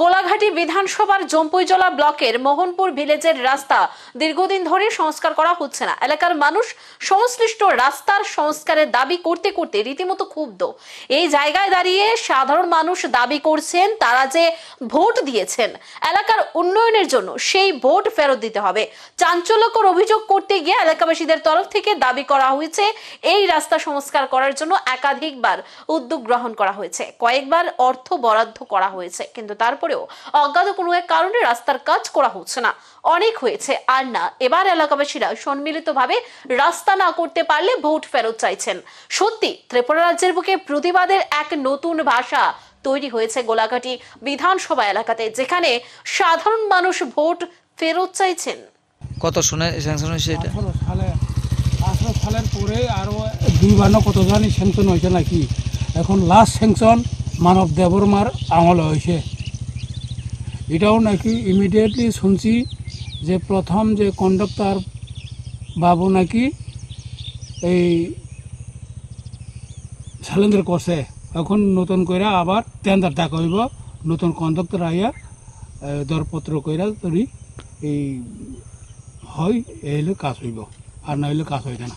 গোলাঘাটি বিধানসভার জম্পুইজলা ব্লকের মোহনপুর ভিলেজের রাস্তা দীর্ঘদিন ধরে সংস্কার করা হচ্ছে না। এলাকার মানুষ সংশ্লিষ্ট রাস্তার সংস্কারের দাবি করতে করতে রীতিমতো ক্ষুব্ধ। এই জায়গায় দাঁড়িয়ে সাধারণ মানুষ দাবি করছেন, তারা যে ভোট দিয়েছেন, এলাকার উন্নয়নের জন্য সেই ভোট ফেরত দিতে হবে। চাঞ্চল্যকর অভিযোগ করতে গিয়ে এলাকাবাসীদের তরফ থেকে দাবি করা হয়েছে, এই রাস্তা সংস্কার করার জন্য একাধিকবার উদ্যোগ গ্রহণ করা হয়েছে। কয়েকবার অর্থ বরাদ্দ করা হয়েছে, কিন্তু তারপরেও অজ্ঞাত কোনো এক কারণে রাস্তার কাজ করা হচ্ছে না। অনেক হয়েছে। আর না এবার এলাকাবাসীরা সম্মিলিতভাবে রাস্তা না করতে পারলে ভোট ফেরত চাইছেন। সত্যি ত্রিপুরা রাজ্যের বুকে প্রতিবাদের এক নতুন ভাষা তৈরি হয়েছে গোলাঘাটি বিধানসভা এলাকাতে যেখানে সাধারণ মানুষ ভোট ফেরত চাইছেন। কত শুনে স্যাংশন হয়েছে এটা? আঠারো সালের পরে আরও না কত জানি স্যাংশন হয়েছে নাকি। এখন লাস্ট স্যাংশন মানব দেবর্মার আমল হয়েছে। এটাও নাকি ইমিডিয়েটলি শুনছি যে প্রথম যে কন্ডাক্টর বাবু নাকি এই স্যালেন্ডার করছে এখন নতুন করে আবার টেন্ডার ডাকা হইব, নতুন কন্ডাক্টর আইয়া দরপত্র কইরা তরি এই হয়, এই কাজ হইব, আর না হইলে কাজ হইবে না।